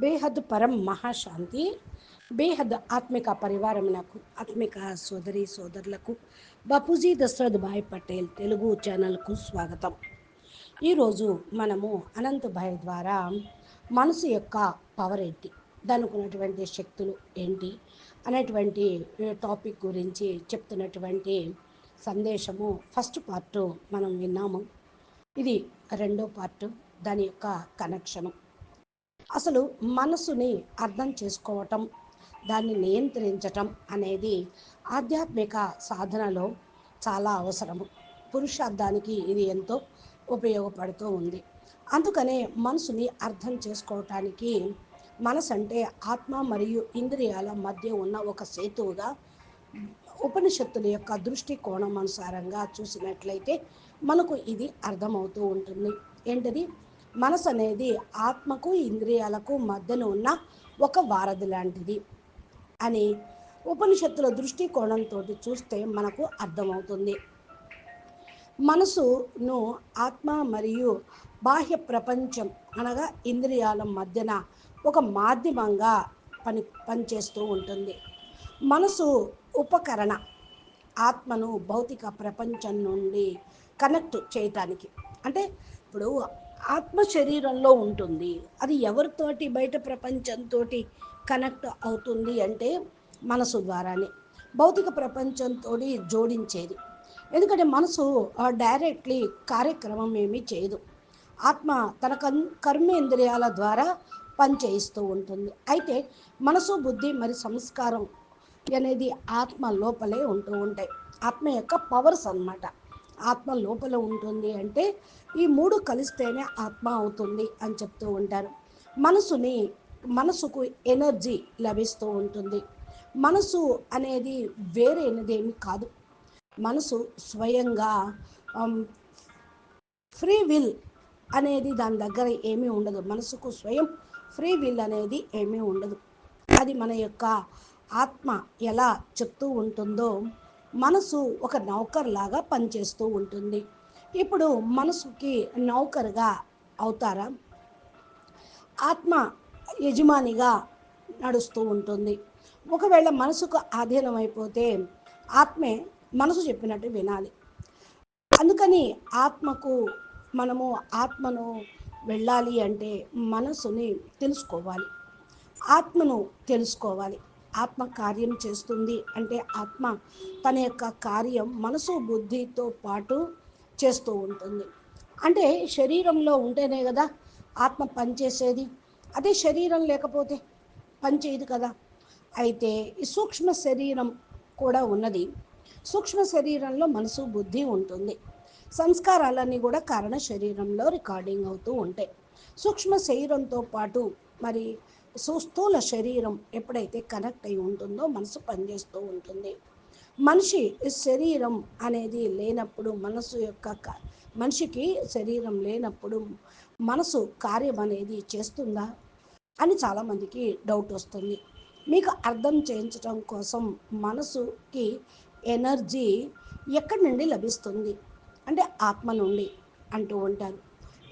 బేహద్ పరం మహాశాంతి బేహద్ ఆత్మిక పరివారమునకు ఆత్మిక సోదరి సోదరులకు బాపూజీ దశరథ్ భాయ్ పటేల్ తెలుగు ఛానల్కు స్వాగతం. ఈరోజు మనము అనంత్ భాయ్ ద్వారా మనసు యొక్క పవర్ ఏంటి? దానికి ఉన్నటువంటి శక్తులు ఏంటి? అనేటువంటి టాపిక్ గురించి చెప్తున్నటువంటి సందేశము ఫస్ట్ పార్ట్ మనం విన్నాము. ఇది రెండో పార్ట్ దాని యొక్క కనెక్షను అసలు మనసుని అర్థం చేసుకోవటం దాన్ని నియంత్రించటం అనేది ఆధ్యాత్మిక సాధనలో చాలా అవసరము పురుషార్థానికి ఇది ఎంతో ఉపయోగపడుతూ ఉంది. అందుకనే మనసుని అర్థం చేసుకోవటానికి మనసు అంటే ఆత్మ మరియు ఇంద్రియాల మధ్య ఉన్న ఒక సేతువుగా ఉపనిషత్తుల యొక్క దృష్టికోణం అనుసారంగా చూసినట్లయితే మనకు ఇది అర్థమవుతూ ఉంటుంది. ఏంటది? మనసు అనేది ఆత్మకు ఇంద్రియాలకు మధ్యన ఉన్న ఒక వారధి లాంటిది అని ఉపనిషత్తుల దృష్టికోణంతో చూస్తే మనకు అర్థమవుతుంది. మనసును ఆత్మ మరియు బాహ్య ప్రపంచం అనగా ఇంద్రియాల మధ్యన ఒక మాధ్యమంగా పని పనిచేస్తూ ఉంటుంది. మనసు ఉపకరణ ఆత్మను భౌతిక ప్రపంచం నుండి కనెక్ట్ చేయటానికి. అంటే ఇప్పుడు ఆత్మ శరీరంలో ఉంటుంది. అది ఎవరితోటి బయట ప్రపంచంతో కనెక్ట్ అవుతుంది అంటే మనసు ద్వారానే. భౌతిక ప్రపంచంతో జోడించేది. ఎందుకంటే మనసు డైరెక్ట్లీ కార్యక్రమం ఏమీ చేయదు. ఆత్మ తన కన్ కర్మేంద్రియాల ద్వారా పనిచేయిస్తూ ఉంటుంది. అయితే మనసు బుద్ధి మరి సంస్కారం అనేది ఆత్మ లోపలే ఉంటూ ఉంటాయి. ఆత్మ యొక్క పవర్స్ అన్నమాట. ఆత్మ లోపల ఉంటుంది అంటే ఈ మూడు కలిస్తేనే ఆత్మ అవుతుంది అని చెప్తూ ఉంటారు. మనసుని మనసుకు ఎనర్జీ లభిస్తూ ఉంటుంది. మనసు అనేది వేరేనదేమి కాదు. మనసు స్వయంగా ఫ్రీ విల్ అనేది దాని దగ్గర ఏమీ ఉండదు. మనసుకు స్వయం ఫ్రీ విల్ అనేది ఏమీ ఉండదు. అది మన యొక్క ఆత్మ ఎలా చెప్తూ ఉంటుందో మనసు ఒక నౌకర్ లాగా పనిచేస్తూ ఉంటుంది. ఇప్పుడు మనసుకి నౌకరుగా అవుతారా? ఆత్మ యజమానిగా నడుస్తూ ఉంటుంది. ఒకవేళ మనసుకు ఆధీనం అయిపోతే ఆత్మే మనసు చెప్పినట్టు వినాలి. అందుకని ఆత్మకు మనము ఆత్మను వెళ్ళాలి అంటే మనసుని తెలుసుకోవాలి. ఆత్మను తెలుసుకోవాలి. ఆత్మ కార్యం చేస్తుంది అంటే ఆత్మ తన యొక్క కార్యం మనసు బుద్ధితో పాటు చేస్తూ ఉంటుంది. అంటే శరీరంలో ఉంటేనే కదా ఆత్మ పనిచేసేది. అదే శరీరం లేకపోతే పనిచేయదు కదా. అయితే ఈ సూక్ష్మ శరీరం కూడా ఉన్నది. సూక్ష్మ శరీరంలో మనసు బుద్ధి ఉంటుంది. సంస్కారాలన్నీ కూడా కారణ శరీరంలో రికార్డింగ్ అవుతూ ఉంటాయి. సూక్ష్మ శరీరంతో పాటు మరి సుస్థూల శరీరం ఎప్పుడైతే కనెక్ట్ అయి ఉంటుందో మనసు పనిచేస్తూ ఉంటుంది. మనిషి శరీరం అనేది లేనప్పుడు మనసు యొక్క మనిషికి శరీరం లేనప్పుడు మనసు కార్యం అనేది చేస్తుందా అని చాలామందికి డౌట్ వస్తుంది. మీకు అర్థం చేయించడం కోసం మనసుకి ఎనర్జీ ఎక్కడి నుండి లభిస్తుంది? అంటే ఆత్మ నుండి అంటూ ఉంటారు.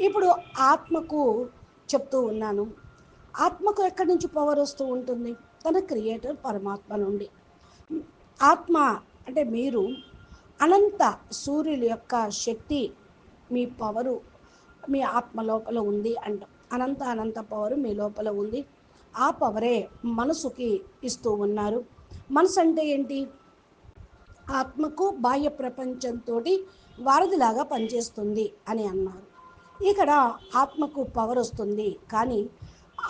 ఇప్పుడు ఆత్మకు చెప్తూ ఉన్నాను. ఆత్మకు ఎక్కడి నుంచి పవర్ వస్తూ ఉంటుంది? తన క్రియేటర్ పరమాత్మ నుండి. ఆత్మ అంటే మీరు అనంత సూర్యుల యొక్క శక్తి మీ పవరు మీ ఆత్మ లోపల ఉంది అంట. అనంత అనంత పవరు మీ లోపల ఉంది. ఆ పవరే మనసుకి ఇస్తూ ఉన్నారు. మనసు అంటే ఏంటి? ఆత్మకు బాహ్య ప్రపంచంతో వారధిలాగా పనిచేస్తుంది అని అన్నారు. ఇక్కడ ఆత్మకు పవర్ వస్తుంది. కానీ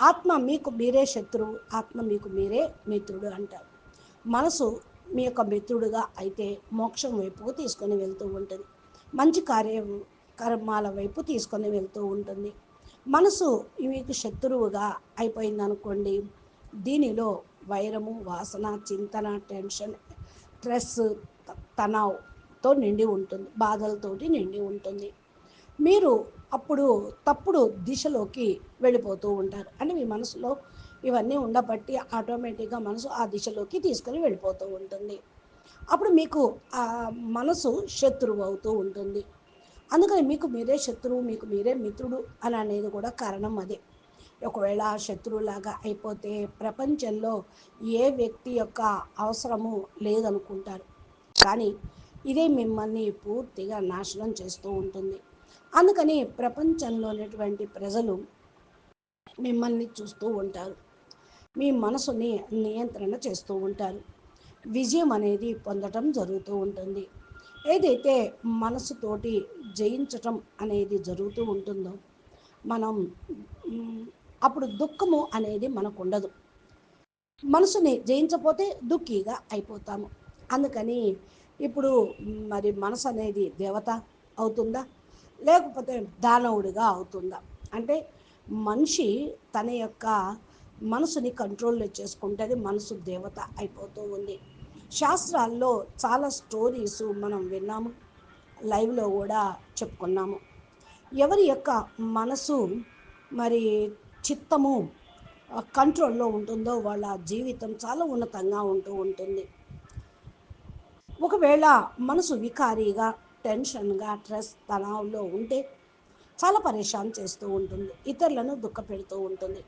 ఆత్మ మీకు మీరే శత్రువు ఆత్మ మీకు మీరే మిత్రుడు అంటారు. మనసు మీ యొక్క మిత్రుడుగా అయితే మోక్షం వైపుకు తీసుకొని వెళ్తూ ఉంటుంది. మంచి కార్య కర్మాల వైపు తీసుకొని వెళ్తూ ఉంటుంది. మనసు మీకు శత్రువుగా అయిపోయింది అనుకోండి దీనిలో వైరము వాసన చింతన టెన్షన్ స్ట్రెస్ తనావ్తో నిండి ఉంటుంది బాధలతోటి నిండి ఉంటుంది. మీరు అప్పుడు తప్పుడు దిశలోకి వెళ్ళిపోతూ ఉంటారు అని మీ మనసులో ఇవన్నీ ఉండబట్టి ఆటోమేటిక్గా మనసు ఆ దిశలోకి తీసుకుని వెళ్ళిపోతూ ఉంటుంది. అప్పుడు మీకు ఆ మనసు శత్రువు అవుతూ ఉంటుంది. అందుకని మీకు మీరే శత్రువు మీకు మీరే మిత్రుడు అని అనేది కూడా కారణం అదే. ఒకవేళ శత్రువులాగా అయిపోతే ప్రపంచంలో ఏ వ్యక్తి యొక్క అవసరము లేదనుకుంటారు. కానీ ఇదే మిమ్మల్ని పూర్తిగా నాశనం చేస్తూ ఉంటుంది. అందుకని ప్రపంచంలోనేటువంటి ప్రజలు మిమ్మల్ని చూస్తూ ఉంటారు. మీ మనసుని నియంత్రణ చేస్తూ ఉంటారు. విజయం అనేది పొందటం జరుగుతూ ఉంటుంది. ఏదైతే మనసుతోటి జయించటం అనేది జరుగుతూ ఉంటుందో మనం అప్పుడు దుఃఖము అనేది మనకు ఉండదు మనసుని జయించపోతే దుఃఖిగా అయిపోతాము. అందుకని ఇప్పుడు మరి మనసు అనేది దేవత అవుతుందా? లేకపోతే దానవుడిగా అవుతుందా? అంటే మనిషి తన యొక్క మనసుని కంట్రోల్లో చేసుకుంటే మనసు దేవత అయిపోతూ ఉంది. శాస్త్రాల్లో చాలా స్టోరీస్ మనం విన్నాము లైవ్లో కూడా చెప్పుకున్నాము. ఎవరి యొక్క మనసు మరి చిత్తము కంట్రోల్లో ఉంటుందో వాళ్ళ జీవితం చాలా ఉన్నతంగా ఉంటూ ఉంటుంది. ఒకవేళ మనసు వికారీగా టెన్షన్గా స్ట్రెస్ తనావులో ఉంటే చాలా పరేషాన్ చేస్తూ ఉంటుంది ఇతరులను దుఃఖ పెడుతూ ఉంటుంది.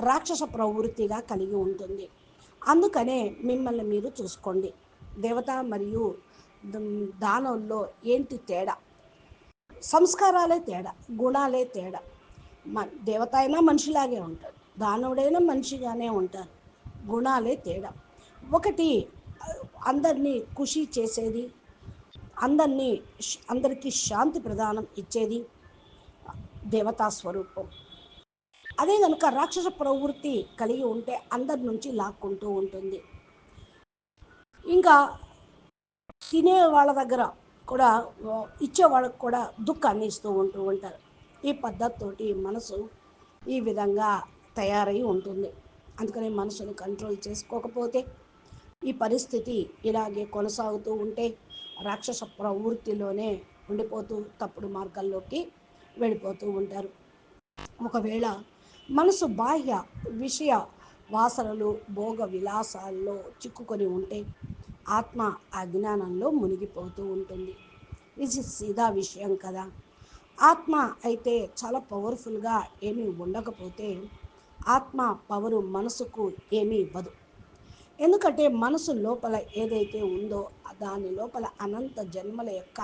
రాక్షస ప్రవృత్తిగా కలిగి ఉంటుంది. అందుకనే మిమ్మల్ని మీరు చూసుకోండి. దేవత మరియు దానంలో ఏంటి తేడా? సంస్కారాలే తేడా గుణాలే తేడా. మ దేవత అయినా మనిషిలాగే ఉంటారు దానవుడైనా మనిషిగానే ఉంటారు గుణాలే తేడా. ఒకటి అందరినీ ఖుషి చేసేది అందరినీ అందరికీ శాంతి ప్రదానం ఇచ్చేది దేవతా స్వరూపం. అదే కనుక రాక్షస ప్రవృత్తి కలిగి ఉంటే అందరి నుంచి లాక్కుంటూ ఉంటుంది. ఇంకా తినే వాళ్ళ దగ్గర కూడా ఇచ్చే వాళ్ళకు కూడా దుఃఖాన్ని ఇస్తూ ఉంటూ ఉంటారు. ఈ పద్ధతితోటి మనసు ఈ విధంగా తయారై ఉంటుంది. అందుకని మనసును కంట్రోల్ చేసుకోకపోతే ఈ పరిస్థితి ఇలాగే కొనసాగుతూ ఉంటే రాక్షస ప్రవృత్తిలోనే ఉండిపోతూ తప్పుడు మార్గాల్లోకి వెళ్ళిపోతూ ఉంటారు. ఒకవేళ మనసు బాహ్య విషయ వాసనలు భోగ విలాసాల్లో చిక్కుకొని ఉంటే ఆత్మ అజ్ఞానంలో మునిగిపోతూ ఉంటుంది. ఇది సీదా విషయం కదా. ఆత్మ అయితే చాలా పవర్ఫుల్గా ఏమీ ఉండకపోతే ఆత్మ పవరు మనసుకు ఏమీ ఇవ్వదు. ఎందుకంటే మనసు లోపల ఏదైతే ఉందో దాని లోపల అనంత జన్మల యొక్క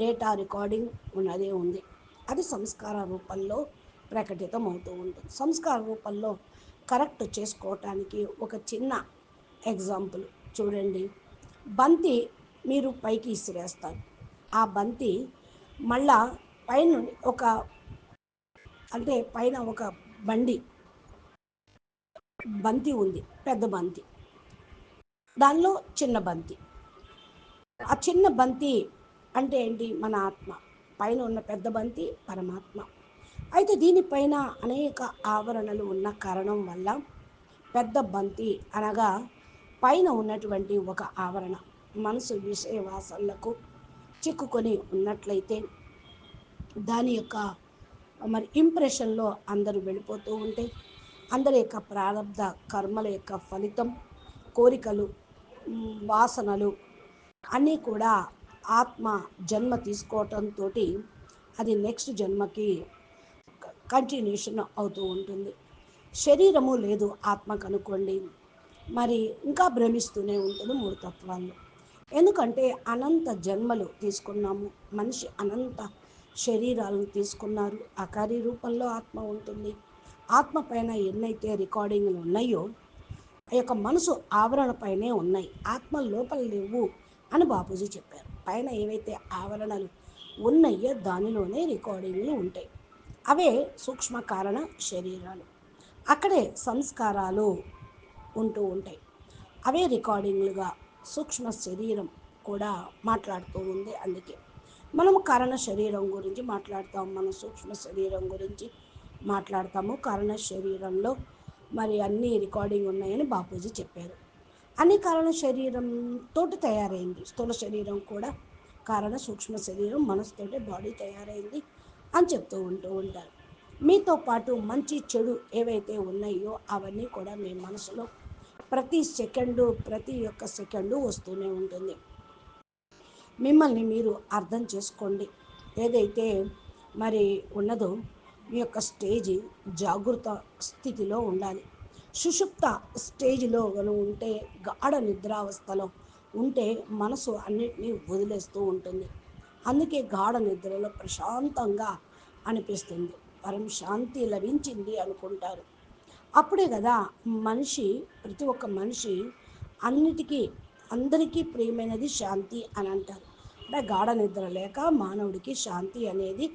డేటా రికార్డింగ్ ఉన్నదే ఉంది. అది సంస్కార రూపంలో ప్రకటితం అవుతూ ఉంటుంది. సంస్కార రూపంలో కరెక్ట్ చేసుకోవటానికి ఒక చిన్న ఎగ్జాంపుల్ చూడండి. బంతి మీరు పైకి ఇసిరేస్తారు. ఆ బంతి మళ్ళా పైన ఒక అంటే పైన ఒక బండి బంతి ఉంది పెద్ద బంతి. దానిలో చిన్న బంతి. ఆ చిన్న బంతి అంటే ఏంటి? మన ఆత్మ. పైన ఉన్న పెద్ద బంతి పరమాత్మ. అయితే దీనిపైన అనేక ఆవరణలు ఉన్న కారణం వల్ల పెద్ద బంతి అనగా పైన ఉన్నటువంటి ఒక ఆవరణ మనసు విషయ వాసనలకు చిక్కుకొని ఉన్నట్లయితే దాని యొక్క మరి ఇంప్రెషన్లో అందరూ వెళ్ళిపోతూ ఉంటే అందరి యొక్క ప్రారంభ కర్మల యొక్క ఫలితం కోరికలు వాసనలు అన్నీ కూడా ఆత్మ జన్మ తీసుకోవటంతో అది నెక్స్ట్ జన్మకి కంటిన్యూషన్ అవుతూ ఉంటుంది. శరీరము లేదు ఆత్మ కనుక్కోండి మరి ఇంకా భ్రమిస్తూనే ఉంటుంది మూడు తత్వాల్లో ఎందుకంటే అనంత జన్మలు తీసుకున్నాము. మనిషి అనంత శరీరాలను తీసుకున్నారు. అకారి రూపంలో ఆత్మ ఉంటుంది. ఆత్మ పైన ఎన్నైతే రికార్డింగ్లు ఉన్నాయో ఆ యొక్క మనసు ఆవరణపైనే ఉన్నాయి. ఆత్మ లోపల లేవు అని బాపూజీ చెప్పారు. పైన ఏవైతే ఆవరణలు ఉన్నాయో దానిలోనే రికార్డింగ్లు ఉంటాయి. అవే సూక్ష్మ కారణ శరీరాలు. అక్కడే సంస్కారాలు ఉంటూ ఉంటాయి. అవే రికార్డింగ్లుగా సూక్ష్మ శరీరం కూడా మాట్లాడుతూ ఉంది అందుకే. మనము కారణ శరీరం గురించి మాట్లాడతాం మన సూక్ష్మ శరీరం గురించి మాట్లాడతాము. కారణ శరీరంలో మరి అన్ని రికార్డింగ్ ఉన్నాయని బాపూజీ చెప్పారు. అన్ని కారణ శరీరం తోటి తయారైంది. స్థూల శరీరం కూడా కారణ సూక్ష్మ శరీరం మనసుతోటి బాడీ తయారైంది. అని చెప్తూ ఉంటూ ఉంటారు. మీతో పాటు మంచి చెడు ఏవైతే ఉన్నాయో అవన్నీ కూడా మీ మనసులో ప్రతి సెకండు ప్రతి ఒక్క సెకండు వస్తూనే ఉంటుంది. మిమ్మల్ని మీరు అర్థం చేసుకోండి. ఏదైతే మరి ఉన్నదో మీ యొక్క స్టేజ్ జాగృత స్థితిలో ఉండాలి. సుషుప్త స్టేజ్లో ఉంటే గాఢ నిద్రావస్థలో ఉంటే మనసు అన్నిటినీ వదిలేస్తూ ఉంటుంది. అందుకే గాఢ నిద్రలో ప్రశాంతంగా అనిపిస్తుంది. పరం శాంతి లభించింది అనుకుంటారు. అప్పుడే కదా మనిషి ప్రతి ఒక్క మనిషి అన్నిటికీ అందరికీ ప్రియమైనది శాంతి అని అంటారు. అంటే గాఢ నిద్ర లేక మానవుడికి శాంతి అనేది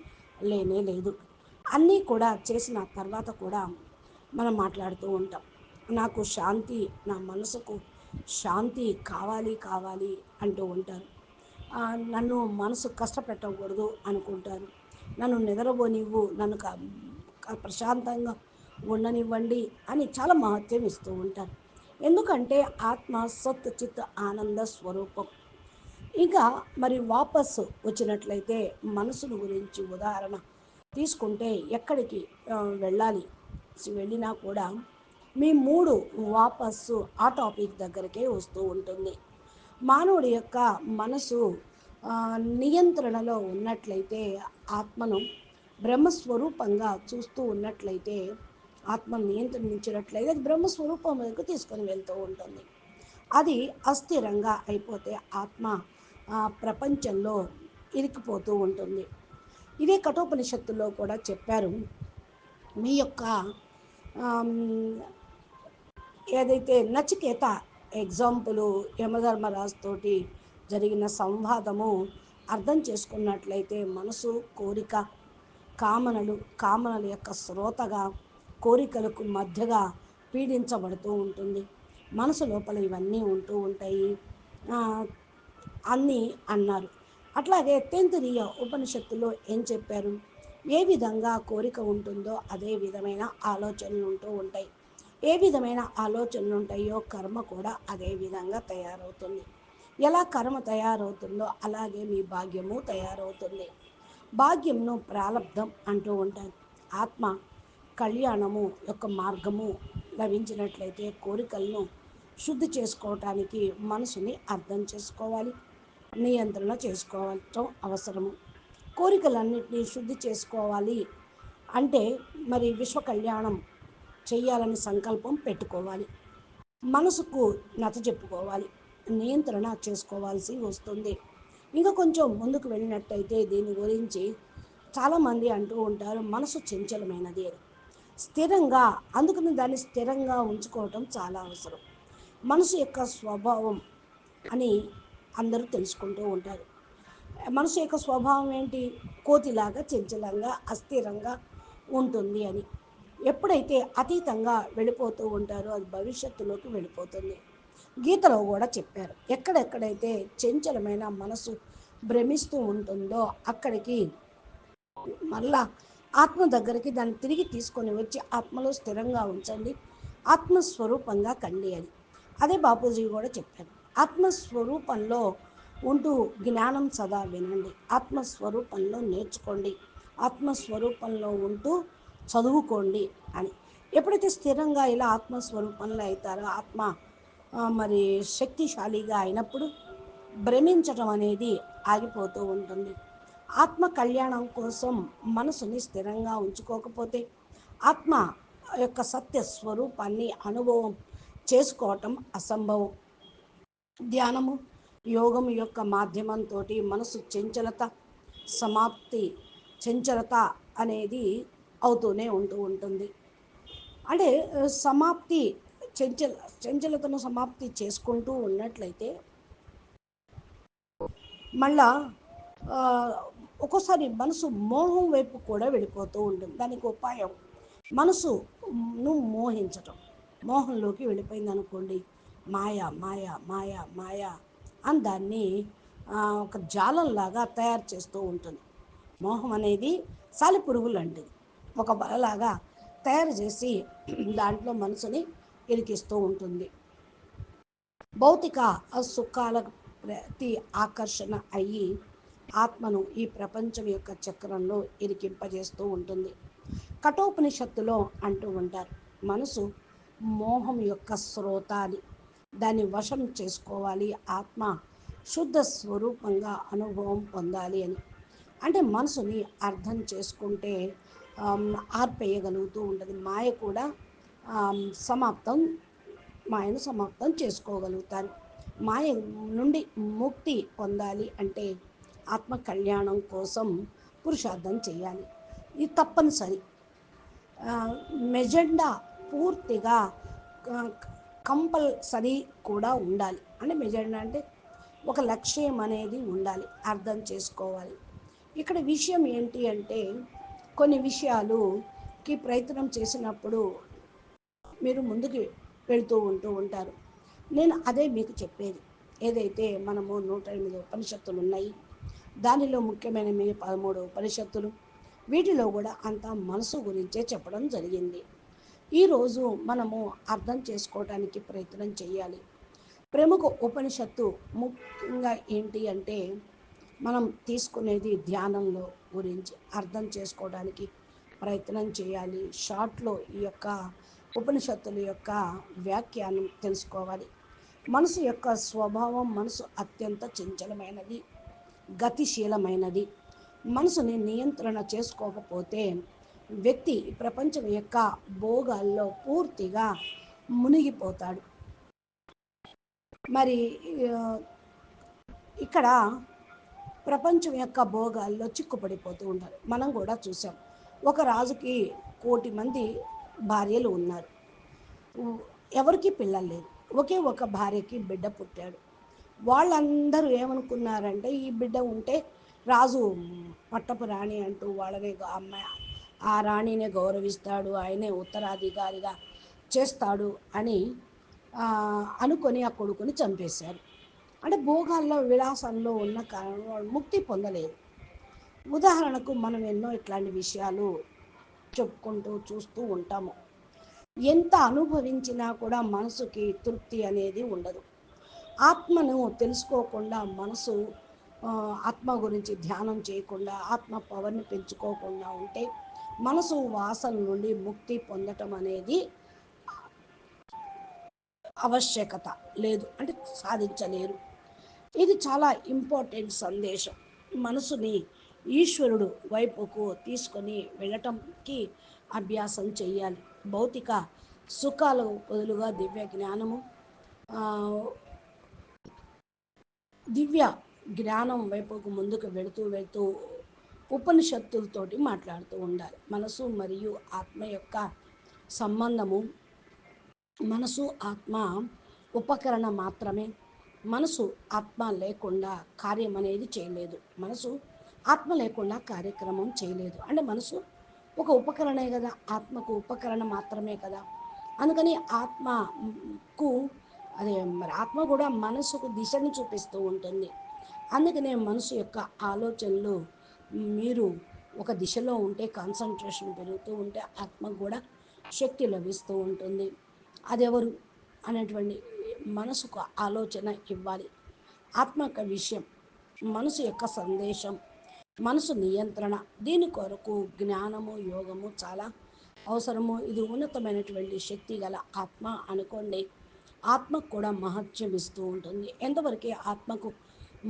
లేనే లేదు. అన్నీ కూడా చేసిన తర్వాత కూడా మనం మాట్లాడుతూ ఉంటాం. నాకు శాంతి నా మనసుకు శాంతి కావాలి కావాలి అంటూ ఉంటారు. నన్ను మనసు కష్టపెట్టకూడదు అనుకుంటాను నన్ను నిద్రపోనివ్వు నన్ను ప్రశాంతంగా ఉండనివ్వండి అని చాలా మహత్యం ఇస్తూ ఉంటారు. ఎందుకంటే ఆత్మ సత్ చిత్ ఆనంద స్వరూపం. ఇంకా మరి వాపస్ వచ్చినట్లయితే మనసును గురించి ఉదాహరణ తీసుకుంటే ఎక్కడికి వెళ్ళాలి వెళ్ళినా కూడా మీ మూడు వాపస్సు ఆ టాపిక్ దగ్గరికే వస్తూ ఉంటుంది. మానవుడి యొక్క మనసు నియంత్రణలో ఉన్నట్లయితే ఆత్మను బ్రహ్మస్వరూపంగా చూస్తూ ఉన్నట్లయితే ఆత్మ నియంత్రించినట్లయితే అది బ్రహ్మస్వరూపంలోకి తీసుకొని వెళ్తూ ఉంటుంది. అది అస్థిరంగా అయిపోతే ఆత్మ ప్రపంచంలో ఇరికిపోతూ ఉంటుంది. ఇదే కఠోపనిషత్తులో కూడా చెప్పారు. మీ యొక్క ఏదైతే నచికేత ఎగ్జాంపుల్ యమధర్మరాజు తోటి జరిగిన సంవాదము అర్థం చేసుకున్నట్లయితే మనసు కోరిక కామనలు కామనల యొక్క శ్రోతగా కోరికలకు మధ్యగా పీడించబడుతూ ఉంటుంది. మనసు లోపల ఇవన్నీ ఉంటూ ఉంటాయి. అన్నీ అన్నారు. అట్లాగే తెంతురియ ఉపనిషత్తులో ఏం చెప్పారు? ఏ విధంగా కోరిక ఉంటుందో అదే విధమైన ఆలోచనలు ఉంటూ ఉంటాయి. ఏ విధమైన ఆలోచనలు ఉంటాయో కర్మ కూడా అదే విధంగా తయారవుతుంది. ఎలా కర్మ తయారవుతుందో అలాగే మీ భాగ్యము తయారవుతుంది. భాగ్యంను ప్రారంధం అంటూ ఉంటారు. ఆత్మ కళ్యాణము యొక్క మార్గము లభించినట్లయితే కోరికలను శుద్ధి చేసుకోవటానికి మనసుని అర్థం చేసుకోవాలి. నియంత్రణ చేసుకోవటం అవసరము. కోరికలన్నింటినీ శుద్ధి చేసుకోవాలి అంటే మరి విశ్వ కళ్యాణం చేయాలని సంకల్పం పెట్టుకోవాలి. మనసుకు నచ్చ చెప్పుకోవాలి. నియంత్రణ చేసుకోవాల్సి వస్తుంది. ఇంకా కొంచెం ముందుకు వెళ్ళినట్టయితే దీని గురించి చాలామంది అంటూ ఉంటారు మనసు చంచలమైనది అని. స్థిరంగా అందుకని దాన్ని స్థిరంగా ఉంచుకోవటం చాలా అవసరం. మనసు యొక్క స్వభావం అని అందరూ తెలుసుకుంటూ ఉంటారు. మనసు యొక్క స్వభావం ఏంటి? కోతిలాగా చంచలంగా అస్థిరంగా ఉంటుంది అని. ఎప్పుడైతే అతీతంగా వెళ్ళిపోతూ ఉంటారో అది భవిష్యత్తులోకి వెళ్ళిపోతుంది. గీతలో కూడా చెప్పారు ఎక్కడెక్కడైతే చంచలమైన మనసు భ్రమిస్తూ ఉంటుందో అక్కడికి మళ్ళా ఆత్మ దగ్గరికి దాన్ని తిరిగి తీసుకొని వచ్చి ఆత్మలో స్థిరంగా ఉంచండి. ఆత్మస్వరూపంగా కండి అని అదే బాపూజీ కూడా చెప్పారు ఆత్మస్వరూపంలో ఉంటూ జ్ఞానం సదా వినండి. ఆత్మస్వరూపంలో నేర్చుకోండి. ఆత్మస్వరూపంలో ఉంటూ చదువుకోండి అని. ఎప్పుడైతే స్థిరంగా ఇలా ఆత్మస్వరూపంలో అవుతారో ఆత్మ మరి శక్తిశాలిగా అయినప్పుడు భ్రమించటం అనేది ఆగిపోతూ ఉంటుంది. ఆత్మ కళ్యాణం కోసం మనసుని స్థిరంగా ఉంచుకోకపోతే ఆత్మ యొక్క సత్య స్వరూపాన్ని అనుభవం చేసుకోవటం అసంభవం. ధ్యానము యోగం యొక్క మాధ్యమంతో మనసు చంచలత సమాప్తి చంచలత అనేది అవుతూనే ఉంటూ ఉంటుంది. అంటే సమాప్తి చెంచల చెంచలతను సమాప్తి చేసుకుంటూ ఉన్నట్లయితే మళ్ళా ఒక్కోసారి మనసు మోహం వైపు కూడా వెళ్ళిపోతూ ఉంటుంది. దానికి ఉపాయం మనసును మోహించటం. మోహంలోకి వెళ్ళిపోయింది అనుకోండి మాయ మాయ మాయ మాయ అని దాన్ని ఒక జాలంలాగా తయారు చేస్తూ ఉంటుంది. మోహం అనేది సాలిపురుగు లాంటిది ఒక వలలాగా తయారు చేసి దాంట్లో మనసుని ఇరికిస్తూ ఉంటుంది. భౌతిక సుఖాల ప్రతి ఆకర్షణ అయ్యి ఆత్మను ఈ ప్రపంచం యొక్క చక్రంలో ఇరికింపజేస్తూ ఉంటుంది. కఠోపనిషత్తులో అంటూ ఉంటారు మనసు మోహం యొక్క శ్రోత అని దాన్ని వశం చేసుకోవాలి. ఆత్మ శుద్ధ స్వరూపంగా అనుభవం పొందాలి అని. అంటే మనసుని అర్థం చేసుకుంటే ఆర్పేయగలుగుతూ ఉంటుంది. మాయ కూడా సమాప్తం మాయను సమాప్తం చేసుకోగలుగుతారు. మాయ నుండి ముక్తి పొందాలి అంటే ఆత్మ కళ్యాణం కోసం పురుషార్థం చేయాలి. ఇది తప్పనిసరి. మెజెండా పూర్తిగా కంపల్సరీ కూడా ఉండాలి. అంటే మెజెండా అంటే ఒక లక్ష్యం అనేది ఉండాలి. అర్థం చేసుకోవాలి. ఇక్కడ విషయం ఏంటి అంటే కొన్ని విషయాలుకి ప్రయత్నం చేసినప్పుడు మీరు ముందుకు వెళ్తూ ఉంటూ ఉంటారు. నేను అదే మీకు చెప్పేది. ఏదైతే మనము నూట ఎనిమిది ఉపనిషత్తులు ఉన్నాయి దానిలో ముఖ్యమైన మీ పదమూడు ఉపనిషత్తులు వీటిలో కూడా అంత మనసు గురించే చెప్పడం జరిగింది. ఈరోజు మనము అర్థం చేసుకోవడానికి ప్రయత్నం చేయాలి. ప్రముఖ ఉపనిషత్తు ముఖ్యంగా ఏంటి అంటే మనం తీసుకునేది ధ్యానంలో గురించి అర్థం చేసుకోవడానికి ప్రయత్నం చేయాలి. షార్ట్లో ఈ యొక్క ఉపనిషత్తుల యొక్క వ్యాఖ్యానం తెలుసుకోవాలి. మనసు యొక్క స్వభావం మనసు అత్యంత చంచలమైనది గతిశీలమైనది. మనసుని నియంత్రణ చేసుకోకపోతే వ్యక్తి ప్రపంచం యొక్క భోగాల్లో పూర్తిగా మునిగిపోతాడు. మరి ఇక్కడ ప్రపంచం యొక్క భోగాల్లో చిక్కుపడిపోతూ ఉంటారు మనం కూడా చూసాం ఒక రాజుకి కోటి మంది భార్యలు ఉన్నారు. ఎవరికి పిల్లలు లేదు ఒకే ఒక భార్యకి బిడ్డ పుట్టాడు. వాళ్ళందరూ ఏమనుకున్నారంటే ఈ బిడ్డ ఉంటే రాజు పట్టపు రాణి అంటూ వాళ్ళని అమ్మాయి ఆ రాణినే గౌరవిస్తాడు ఆయనే ఉత్తరాధికారిగా చేస్తాడు అని అనుకొని ఆ కొడుకుని చంపేశారు. అంటే భోగాల్లో విలాసంలో ఉన్న కారణం ముక్తి పొందలేదు. ఉదాహరణకు మనం ఎన్నో ఇట్లాంటి విషయాలు చెప్పుకుంటూ చూస్తూ ఉంటాము. ఎంత అనుభవించినా కూడా మనసుకి తృప్తి అనేది ఉండదు. ఆత్మను తెలుసుకోకుండా మనసు ఆత్మ గురించి ధ్యానం చేయకుండా ఆత్మ పవర్ని పెంచుకోకుండా ఉంటే మనసు వాసన నుండి ముక్తి పొందటం అనేది ఆవశ్యకత లేదు అంటే సాధించలేరు. ఇది చాలా ఇంపార్టెంట్ సందేశం. మనసుని ఈశ్వరుడు వైపుకు తీసుకొని వెళ్ళటంకి అభ్యాసం చేయాలి భౌతిక సుఖాలు బదులుగా దివ్య జ్ఞానము దివ్య జ్ఞానం వైపుకు ముందుకు వెళుతూ వెళుతూ ఉపనిషత్తులతోటి మాట్లాడుతూ ఉండాలి. మనసు మరియు ఆత్మ యొక్క సంబంధము మనసు ఆత్మ ఉపకరణ మాత్రమే. మనసు ఆత్మ లేకుండా కార్యం అనేది చేయలేదు. మనసు ఆత్మ లేకుండా కార్యక్రమం చేయలేదు. అంటే మనసు ఒక ఉపకరణే కదా. ఆత్మకు ఉపకరణ మాత్రమే కదా. అందుకని ఆత్మకు అదే మరి ఆత్మ కూడా మనసుకు దిశను చూపిస్తూ ఉంటుంది. అందుకనే మనసు యొక్క ఆలోచనలు మీరు ఒక దిశలో ఉంటే కాన్సన్ట్రేషన్ పెరుగుతూ ఉంటే ఆత్మకు కూడా శక్తి లభిస్తూ ఉంటుంది. అదెవరు? అనేటువంటి మనసుకు ఆలోచన ఇవ్వాలి. ఆత్మక విషయం మనసు యొక్క సందేశం మనసు నియంత్రణ దీని కొరకు జ్ఞానము యోగము చాలా అవసరము. ఇది ఉన్నతమైనటువంటి శక్తి గల ఆత్మ అనుకోండి. ఆత్మకు కూడా మహత్యం ఇస్తూ ఉంటుంది. ఎంతవరకు ఆత్మకు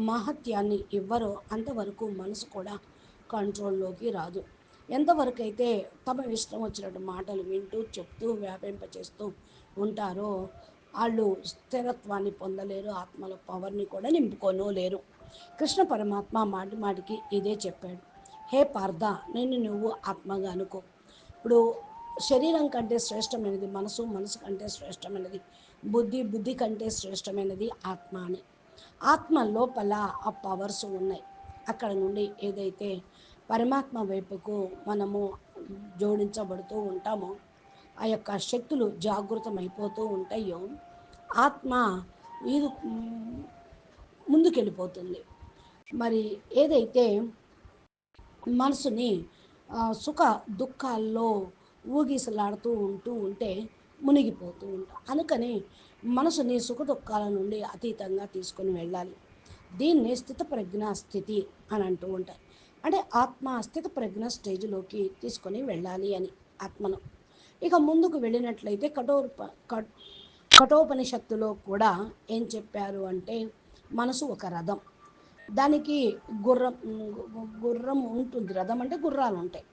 మహత్యాన్ని ఇవ్వరో అంతవరకు మనసు కూడా కంట్రోల్లోకి రాదు. ఎంతవరకు అయితే తమ ఇష్టం వచ్చినట్టు మాటలు వింటూ చెప్తూ వ్యాపింపచేస్తూ ఉంటారో వాళ్ళు స్థిరత్వాన్ని పొందలేరు ఆత్మల పవర్ని కూడా నింపుకోను లేరు. కృష్ణ పరమాత్మ మాటి మాటికి ఇదే చెప్పాడు. హే పార్థ నేను నువ్వు ఆత్మగా అనుకో. ఇప్పుడు శరీరం కంటే శ్రేష్టమైనది మనసు మనసు కంటే శ్రేష్టమైనది బుద్ధి బుద్ధి కంటే శ్రేష్టమైనది ఆత్మ అని. ఆత్మ లోపల ఆ పవర్స్ ఉన్నాయి. అక్కడ నుండి ఏదైతే పరమాత్మ వైపుకు మనము జోడించబడుతూ ఉంటామో ఆ యొక్క శక్తులు జాగృతమైపోతూ ఉంటాయో ఆత్మ ఇది ముందుకెళ్ళిపోతుంది. మరి ఏదైతే మనసుని సుఖ దుఃఖాల్లో ఊగిసలాడుతూ ఉంటూ ఉంటే మునిగిపోతూ ఉంటాం. అందుకని మనసుని సుఖ దుఃఖాల నుండి అతీతంగా తీసుకొని వెళ్ళాలి. దీన్ని స్థిత ప్రజ్ఞ స్థితి అని అంటూ ఉంటాయి. అంటే ఆత్మ స్థిత ప్రజ్ఞ స్టేజ్లోకి తీసుకొని వెళ్ళాలి అని ఆత్మను. ఇక ముందుకు వెళ్ళినట్లయితే కఠోర కఠోపనిషత్తులో కూడా ఏం చెప్పారు అంటే మనసు ఒక రథం. దానికి గుర్రం గుర్రం ఉంటుంది. రథం అంటే గుర్రాలు ఉంటాయి.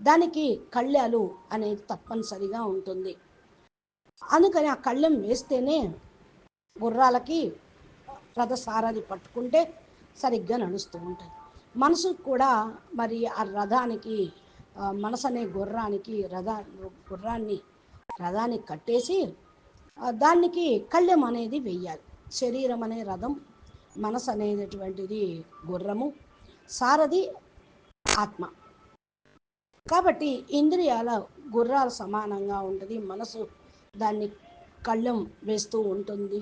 దానికి కళ్యాలు అనేది తప్పనిసరిగా ఉంటుంది. అందుకని ఆ కళ్ళెం వేస్తేనే గుర్రాలకి రథసారథి పట్టుకుంటే సరిగ్గా నడుస్తూ ఉంటుంది. మనసు కూడా మరి ఆ రథానికి మనసు అనే గుర్రానికి రథ గుర్రాన్ని రథానికి కట్టేసి దానికి కళ్ళెం అనేది వెయ్యాలి. శరీరం అనే రథం మనసు అనేటటువంటిది గుర్రము సారథి ఆత్మ. కాబట్టి ఇంద్రియాల గుర్రాలు సమానంగా ఉంటుంది మనసు దాన్ని కళ్ళెం వేస్తూ ఉంటుంది.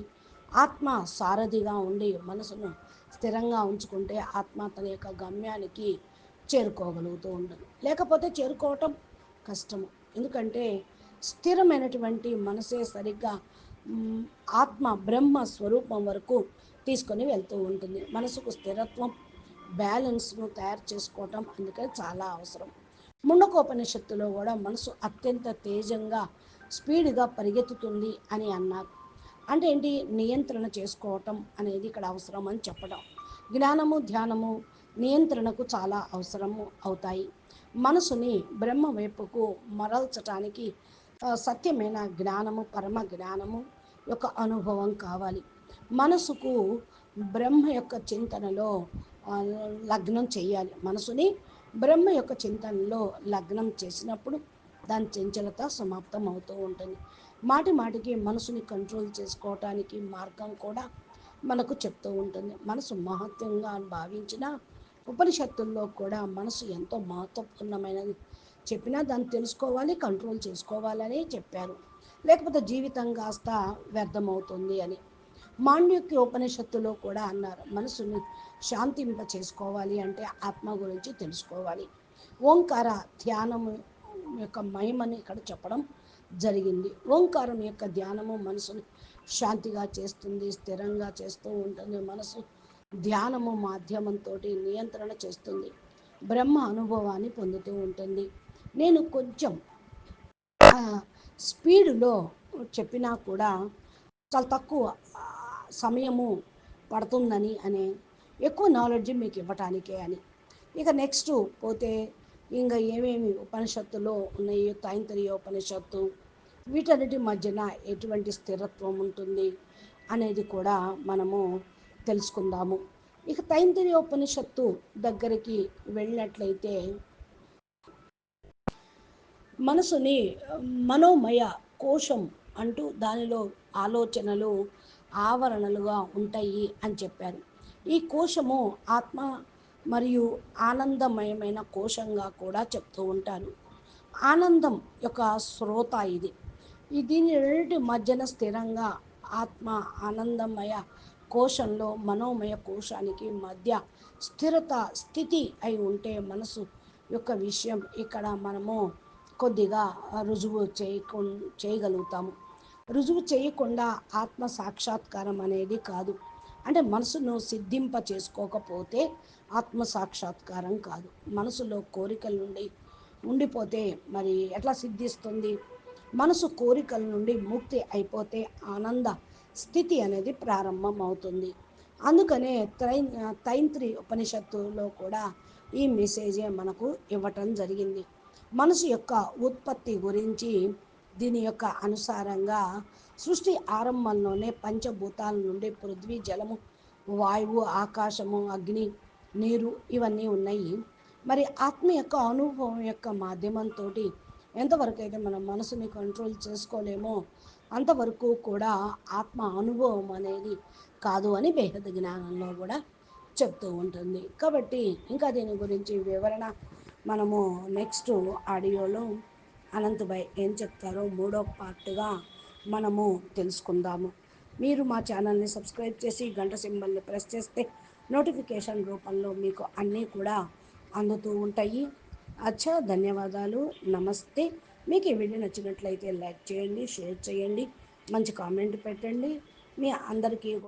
ఆత్మ సారథిగా ఉండి మనసును స్థిరంగా ఉంచుకుంటే ఆత్మ తన యొక్క గమ్యానికి చేరుకోగలుగుతూ ఉంటుంది లేకపోతే చేరుకోవటం కష్టము ఎందుకంటే స్థిరమైనటువంటి మనసే సరిగ్గా ఆత్మ బ్రహ్మ స్వరూపం వరకు తీసుకొని వెళ్తూ ఉంటుంది. మనసుకు స్థిరత్వం బ్యాలెన్స్ను తయారు చేసుకోవటం అందుకని చాలా అవసరం. ముండకోపనిషత్తులో కూడా మనసు అత్యంత తేజంగా స్పీడ్గా పరిగెత్తుతుంది అని అన్నారు. అంటే ఏంటి? నియంత్రణ చేసుకోవటం అనేది ఇక్కడ అవసరం అని చెప్పడం జ్ఞానము ధ్యానము నియంత్రణకు చాలా అవసరము అవుతాయి. మనసుని బ్రహ్మ వైపుకు మరల్చటానికి సత్యమైన జ్ఞానము పరమ జ్ఞానము యొక్క అనుభవం కావాలి. మనసుకు బ్రహ్మ యొక్క చింతనలో లగ్నం చేయాలి. మనసుని బ్రహ్మ యొక్క చింతనలో లగ్నం చేసినప్పుడు దాని చెంచలత సమాప్తం అవుతూ ఉంటుంది. మాటి మాటికి మనసుని కంట్రోల్ చేసుకోవటానికి మార్గం కూడా మనకు చెప్తూ ఉంటుంది. మనసు మహత్వంగా భావించిన ఉపనిషత్తుల్లో కూడా మనసు ఎంతో మహత్వపూర్ణమైనది. చెప్పినా దాన్ని తెలుసుకోవాలి కంట్రోల్ చేసుకోవాలని చెప్పారు. లేకపోతే జీవితం కాస్త వ్యర్థమవుతుంది అని. మాండ్యుక్య ఉపనిషత్తులో కూడా అన్నారు మనసుని శాంతింప చేసుకోవాలి అంటే ఆత్మ గురించి తెలుసుకోవాలి. ఓంకార ధ్యానము యొక్క మహిమని ఇక్కడ చెప్పడం జరిగింది. ఓంకారం యొక్క ధ్యానము మనసుని శాంతిగా చేస్తుంది స్థిరంగా చేస్తూ ఉంటుంది. మనసు ధ్యానము మాధ్యమంతో నియంత్రణ చేస్తుంది. బ్రహ్మ అనుభవాన్ని పొందుతూ ఉంటుంది. నేను కొంచెం స్పీడ్లో చెప్పినా కూడా చాలా తక్కువ సమయము పడుతుందని అనే ఎక్కువ నాలెడ్జ్ మీకు ఇవ్వటానికే అని. ఇక నెక్స్ట్ పోతే ఇంకా ఏమేమి ఉపనిషత్తులో ఉన్నాయో తైంతరీయ ఉపనిషత్తు వీటన్నిటి మధ్యన ఎటువంటి స్థిరత్వం ఉంటుంది అనేది కూడా మనము తెలుసుకుందాము. ఇక తైంతరి ఉపనిషత్తు దగ్గరికి వెళ్ళినట్లయితే మనసుని మనోమయ కోశం అంటూ దానిలో ఆలోచనలు ఆవరణలుగా ఉంటాయి అని చెప్పారు. ఈ కోశము ఆత్మ మరియు ఆనందమయమైన కోశంగా కూడా చెప్తూ ఉంటారు. ఆనందం యొక్క శ్రోత ఇది. దీని రెండింటి మధ్యన స్థిరంగా ఆత్మ ఆనందమయ కోశంలో మనోమయ కోశానికి మధ్య స్థిరత స్థితి అయి ఉంటే మనసు యొక్క విషయం ఇక్కడ మనము కొద్దిగా రుజువు చేయకు చేయగలుగుతాము. రుజువు చేయకుండా ఆత్మ సాక్షాత్కారం అనేది కాదు. అంటే మనసును సిద్ధింప చేసుకోకపోతే ఆత్మ సాక్షాత్కారం కాదు. మనసులో కోరికల నుండి ఉండిపోతే మరి ఎట్లా సిద్ధిస్తుంది? మనసు కోరికల నుండి ముక్తి అయిపోతే ఆనంద స్థితి అనేది ప్రారంభం అవుతుంది అందుకనే త్రై తైంత్రి ఉపనిషత్తులో కూడా ఈ మెసేజే మనకు ఇవ్వటం జరిగింది. మనసు యొక్క ఉత్పత్తి గురించి దీని యొక్క అనుసారంగా సృష్టి ఆరంభంలోనే పంచభూతాల నుండి పృథ్వీ జలము వాయువు ఆకాశము అగ్ని నీరు ఇవన్నీ ఉన్నాయి. మరి ఆత్మ యొక్క అనుభవం యొక్క మాధ్యమంతో ఎంతవరకు అయితే మనం మనసుని కంట్రోల్ చేసుకోలేమో అంతవరకు కూడా ఆత్మ అనుభవం అనేది కాదు అని బేహద జ్ఞానంలో కూడా చెప్తూ ఉంటుంది. కాబట్టి ఇంకా దీని గురించి వివరణ మనము నెక్స్ట్ ఆడియోలో అనంతభాయ్ ఏం చెప్తారో మూడో పార్ట్గా మనము తెలుసుకుందాము. మీరు మా ఛానల్ని సబ్స్క్రైబ్ చేసి గంట సింబల్ని ప్రెస్ చేస్తే నోటిఫికేషన్ రూపంలో మీకు అన్నీ కూడా అందుతూ ఉంటాయి. అచ్చా ధన్యవాదాలు. నమస్తే. మీకు ఈ వీడియో నచ్చినట్లయితే లైక్ చేయండి షేర్ చేయండి మంచి కామెంట్ పెట్టండి. మీ అందరికీ